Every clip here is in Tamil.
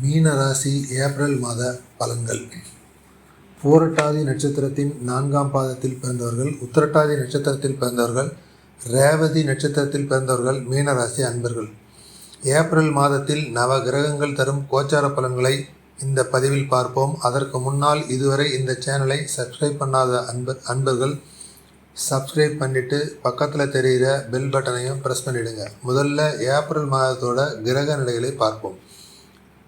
மீன ராசி ஏப்ரல் மாத பலன்கள். பூரட்டாதி நட்சத்திரத்தின் நான்காம் பாதத்தில் பிறந்தவர்கள் உத்திரட்டாதி நட்சத்திரத்தில் பிறந்தவர்கள் ரேவதி நட்சத்திரத்தில் பிறந்தவர்கள் மீனராசி அன்பர்கள். ஏப்ரல் மாதத்தில் நவ கிரகங்கள் தரும் கோச்சார பலன்களை இந்த பதிவில் பார்ப்போம். அதற்கு முன்னால் இதுவரை இந்த சேனலை சப்ஸ்கிரைப் பண்ணாத அன்பர் அன்பர்கள் சப்ஸ்கிரைப் பண்ணிவிட்டு பக்கத்தில் தெரிகிற பெல் பட்டனையும் ப்ரெஸ் பண்ணிவிடுங்க முதல்ல ஏப்ரல் மாதத்தோட கிரக நிலைகளை பார்ப்போம்.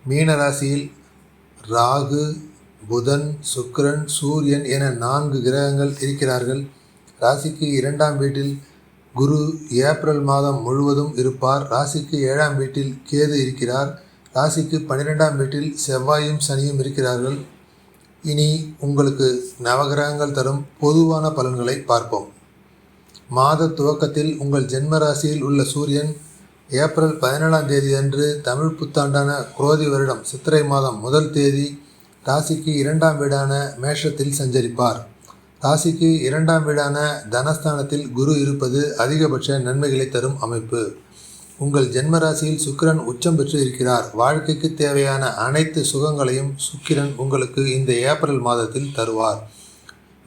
மீன ராசியில் ராகு புதன் சுக்கரன் சூரியன் என நான்கு கிரகங்கள் இருக்கிறார்கள். ராசிக்கு இரண்டாம் வீட்டில் குரு ஏப்ரல் மாதம் முழுவதும் இருப்பார். ராசிக்கு ஏழாம் வீட்டில் கேது இருக்கிறார். ராசிக்கு பன்னிரெண்டாம் வீட்டில் செவ்வாயும் சனியும் இருக்கிறார்கள். இனி உங்களுக்கு நவகிரகங்கள் தரும் பொதுவான பலன்களை பார்ப்போம். மாத துவக்கத்தில் உங்கள் ஜென்ம ராசியில் உள்ள சூரியன் ஏப்ரல் பதினேழாம் தேதி அன்று தமிழ் புத்தாண்டான குரோதி வருடம் சித்திரை மாதம் முதல் தேதி ராசிக்கு இரண்டாம் வீடான மேஷத்தில் சஞ்சரிப்பார். ராசிக்கு இரண்டாம் வீடான தனஸ்தானத்தில் குரு இருப்பது அதிகபட்ச நன்மைகளை தரும் அமைப்பு. உங்கள் ஜென்ம ராசியில் சுக்கிரன் உச்சம் பெற்று இருக்கிறார். வாழ்க்கைக்கு தேவையான அனைத்து சுகங்களையும் சுக்கிரன் உங்களுக்கு இந்த ஏப்ரல் மாதத்தில் தருவார்.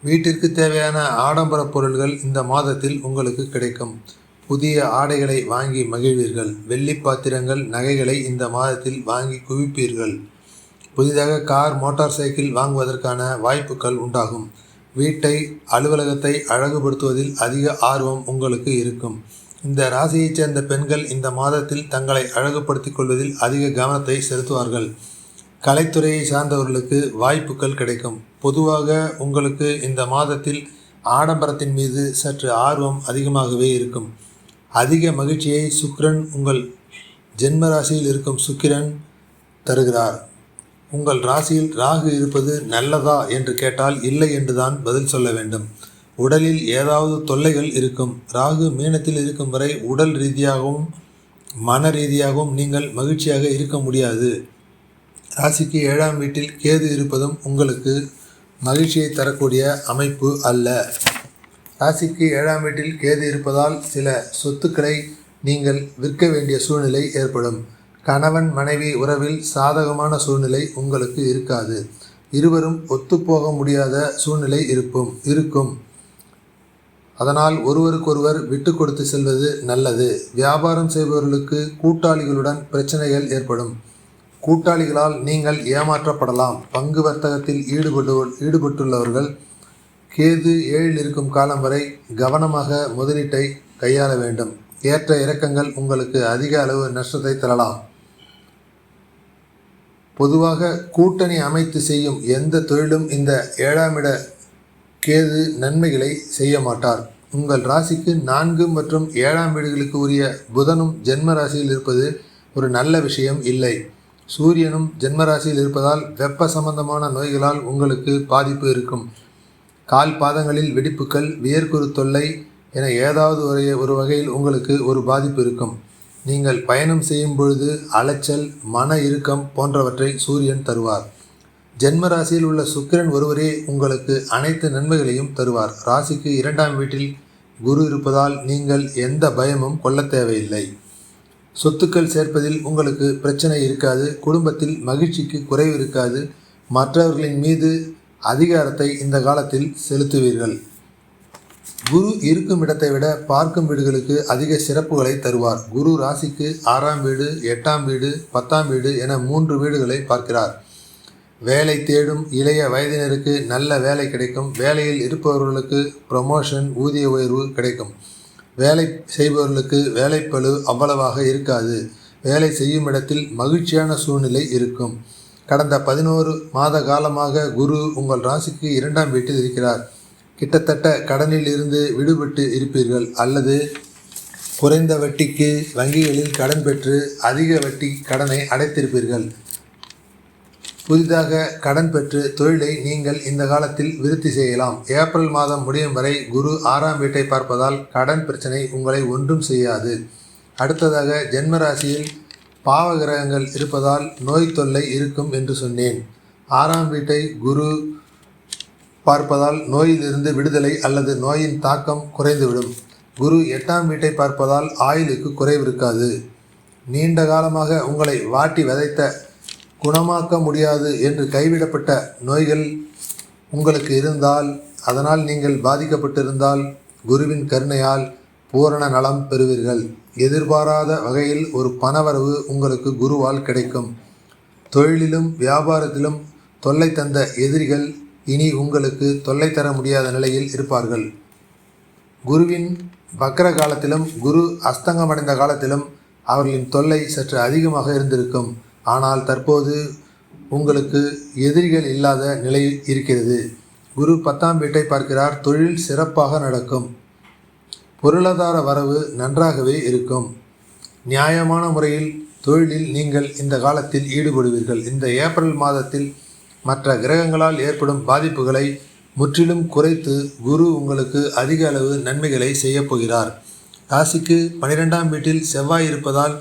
வீட்டிற்கு தேவையான ஆடம்பர பொருள்கள் இந்த மாதத்தில் உங்களுக்கு கிடைக்கும். புதிய ஆடைகளை வாங்கி மகிழ்வீர்கள். வெள்ளி பாத்திரங்கள் நகைகளை இந்த மாதத்தில் வாங்கி குவிப்பீர்கள். புதிதாக கார் மோட்டார் சைக்கிள் வாங்குவதற்கான வாய்ப்புகள் உண்டாகும். வீட்டை அலுவலகத்தை அழகுபடுத்துவதில் அதிக ஆர்வம் உங்களுக்கு இருக்கும். இந்த ராசியைச் சேர்ந்த பெண்கள் இந்த மாதத்தில் தங்களை அழகுபடுத்திக் கொள்வதில் அதிக கவனத்தை செலுத்துவார்கள். கலைத்துறையை சார்ந்தவர்களுக்கு வாய்ப்புகள் கிடைக்கும். பொதுவாக உங்களுக்கு இந்த மாதத்தில் ஆடம்பரத்தின் மீது சற்று ஆர்வம் அதிகமாகவே இருக்கும். அதிக மகிழ்ச்சியை சுக்கிரன் உங்கள் ஜென்ம ராசியில் இருக்கும் சுக்கிரன் தருகிறார். உங்கள் ராசியில் ராகு இருப்பது நல்லதா என்று கேட்டால் இல்லை என்றுதான் பதில் சொல்ல வேண்டும். உடலில் ஏதாவது தொல்லைகள் இருக்கும். ராகு மீனத்தில் இருக்கும் வரை உடல் ரீதியாகவும் மன ரீதியாகவும் நீங்கள் மகிழ்ச்சியாக இருக்க முடியாது. ராசிக்கு ஏழாம் வீட்டில் கேது இருப்பதும் உங்களுக்கு மகிழ்ச்சியை தரக்கூடிய அமைப்பு அல்ல. ராசிக்கு ஏழாம் வீட்டில் கேது இருப்பதால் சில சொத்துக்களை நீங்கள் விற்க வேண்டிய சூழ்நிலை ஏற்படும். கணவன் மனைவி உறவில் சாதகமான சூழ்நிலை உங்களுக்கு இருக்காது. இருவரும் ஒத்துப்போக முடியாத சூழ்நிலை இருக்கும் இருக்கும். அதனால் ஒருவருக்கொருவர் விட்டு கொடுத்து செல்வது நல்லது. வியாபாரம் செய்பவர்களுக்கு கூட்டாளிகளுடன் பிரச்சனைகள் ஏற்படும். கூட்டாளிகளால் நீங்கள் ஏமாற்றப்படலாம். பங்கு வர்த்தகத்தில் ஈடுபட்டு ஈடுபட்டுள்ளவர்கள் கேது ஏழில் இருக்கும் காலம் வரை கவனமாக முதலீட்டை கையாள வேண்டும். ஏற்ற இறக்கங்கள் உங்களுக்கு அதிக அளவு நஷ்டத்தை தரலாம். பொதுவாக கூட்டணி அமைத்து செய்யும் எந்த தொழிலும் இந்த ஏழாம் இட கேது நன்மைகளை செய்ய மாட்டார். உங்கள் ராசிக்கு நான்கு மற்றும் ஏழாம் வீடுகளுக்கு உரிய புதனும் ஜென்ம ராசியில் இருப்பது ஒரு நல்ல விஷயம் இல்லை. சூரியனும் ஜென்ம ராசியில் இருப்பதால் வெப்ப சம்பந்தமான நோய்களால் உங்களுக்கு பாதிப்பு இருக்கும். கால் பாதங்களில் வெடிப்புகள் வியர்க்குரு தொல்லை என ஏதாவது ஒரு ஒரு வகையில் உங்களுக்கு ஒரு பாதிப்பு இருக்கும். நீங்கள் பயணம் செய்யும் பொழுது அலைச்சல் மன இறுக்கம் போன்றவற்றை சூரியன் தருவார். ஜென்ம ராசியில் உள்ள சுக்கிரன் ஒருவரே உங்களுக்கு அனைத்து நன்மைகளையும் தருவார். ராசிக்கு இரண்டாம் வீட்டில் குரு இருப்பதால் நீங்கள் எந்த பயமும் கொள்ள தேவையில்லை. சொத்துக்கள் சேர்ப்பதில் உங்களுக்கு பிரச்சனை இருக்காது. குடும்பத்தில் மகிழ்ச்சிக்கு குறைவு இருக்காது. மற்றவர்களின் மீது அதிகாரத்தை இந்த காலத்தில் செலுத்துவீர்கள். குரு இருக்கும் இடத்தை விட பார்க்கும் வீடுகளுக்கு அதிக சிறப்புகளை தருவார். குரு ராசிக்கு ஆறாம் வீடு எட்டாம் வீடு பத்தாம் வீடு என மூன்று வீடுகளை பார்க்கிறார். வேலை தேடும் இளைய வயதினருக்கு நல்ல வேலை கிடைக்கும். வேலையில் இருப்பவர்களுக்கு ப்ரமோஷன் ஊதிய உயர்வு கிடைக்கும். வேலை செய்பவர்களுக்கு வேலைப்பழு அவ்வளவாக இருக்காது. வேலை செய்யும் இடத்தில் மகிழ்ச்சியான சூழ்நிலை இருக்கும். கடந்த பதினோரு மாத காலமாக குரு உங்கள் ராசிக்கு இரண்டாம் வீட்டில் இருக்கிறார். கிட்டத்தட்ட கடனில் இருந்து விடுபட்டு இருப்பீர்கள். அல்லது குறைந்த வட்டிக்கு வங்கிகளில் கடன் பெற்று அதிக வட்டி கடனை அடைத்திருப்பீர்கள். புதிதாக கடன் பெற்று தொழிலை நீங்கள் இந்த காலத்தில் விருத்தி செய்யலாம். ஏப்ரல் மாதம் முடியும் வரை குரு ஆறாம் வீட்டை பார்ப்பதால் கடன் பிரச்சனை உங்களை ஒன்றும் செய்யாது. அடுத்ததாக ஜென்ம பாவகிரகங்கள் பாவ கிரகங்கள் இருப்பதால் நோய் தொல்லை இருக்கும் என்று சொன்னேன். ஆறாம் வீட்டை குரு பார்ப்பதால் நோயிலிருந்து விடுதலை அல்லது நோயின் தாக்கம் குறைந்துவிடும். குரு எட்டாம் வீட்டை பார்ப்பதால் ஆயுளுக்கு குறைவிருக்காது. நீண்ட காலமாக உங்களை வாட்டி விதைத்த குணமாக்க முடியாது என்று கைவிடப்பட்ட நோய்கள் உங்களுக்கு இருந்தால் அதனால் நீங்கள் பாதிக்கப்பட்டிருந்தால் குருவின் கருணையால் பூரண நலம் பெறுவீர்கள். எதிர்பாராத வகையில் ஒரு பணவரவு உங்களுக்கு குருவால் கிடைக்கும். தொழிலிலும் வியாபாரத்திலும் தொல்லை தந்த எதிரிகள் இனி உங்களுக்கு தொல்லை தர முடியாத நிலையில் இருப்பார்கள். குருவின் வக்கர காலத்திலும் குரு அஸ்தங்கமடைந்த காலத்திலும் அவர்களின் தொல்லை சற்று அதிகமாக இருந்திருக்கும். ஆனால் தற்போது உங்களுக்கு எதிரிகள் இல்லாத நிலை இருக்கிறது. குரு பத்தாம் வீட்டை பார்க்கிறார். தொழில் சிறப்பாக நடக்கும். பொருளாதார வரவு நன்றாகவே இருக்கும். நியாயமான முறையில் தொழிலில் நீங்கள் இந்த காலத்தில் ஈடுபடுவீர்கள். இந்த ஏப்ரல் மாதத்தில் மற்ற கிரகங்களால் ஏற்படும் பாதிப்புகளை முற்றிலும் குறைத்து குரு உங்களுக்கு அதிக அளவு நன்மைகளை செய்யப்போகிறார் ராசிக்கு பனிரெண்டாம் வீட்டில் செவ்வாய் இருப்பதால்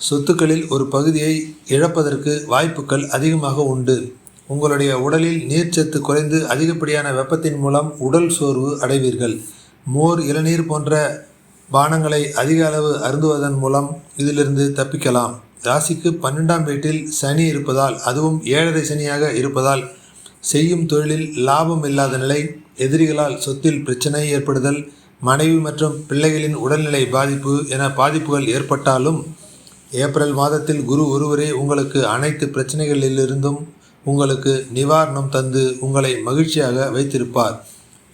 சொத்துக்களில் ஒரு பகுதியை இழப்பதற்கு வாய்ப்புகள் அதிகமாக உண்டு. உங்களுடைய உடலில் நீர்ச்சத்து குறைந்து அதிகப்படியான வெப்பத்தின் மூலம் உடல் சோர்வு அடைவீர்கள். மோர் இளநீர் போன்ற பானங்களை அதிக அளவு அருந்துவதன் மூலம் இதிலிருந்து தப்பிக்கலாம். ராசிக்கு பன்னெண்டாம் வீட்டில் சனி இருப்பதால் அதுவும் ஏழரை சனியாக இருப்பதால் செய்யும் தொழிலில் லாபம் இல்லாத நிலை எதிரிகளால் சொத்தில் பிரச்சனை ஏற்படுதல் மனைவி மற்றும் பிள்ளைகளின் உடல்நிலை பாதிப்பு என பாதிப்புகள் ஏற்பட்டாலும் ஏப்ரல் மாதத்தில் குரு ஒருவரே உங்களுக்கு அனைத்து பிரச்சனைகளிலிருந்தும் உங்களுக்கு நிவாரணம் தந்து உங்களை மகிழ்ச்சியாக வைத்திருப்பார்.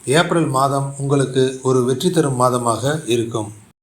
ஏப்ரல் மாதம் உங்களுக்கு ஒரு வெற்றி தரும் மாதமாக இருக்கும்.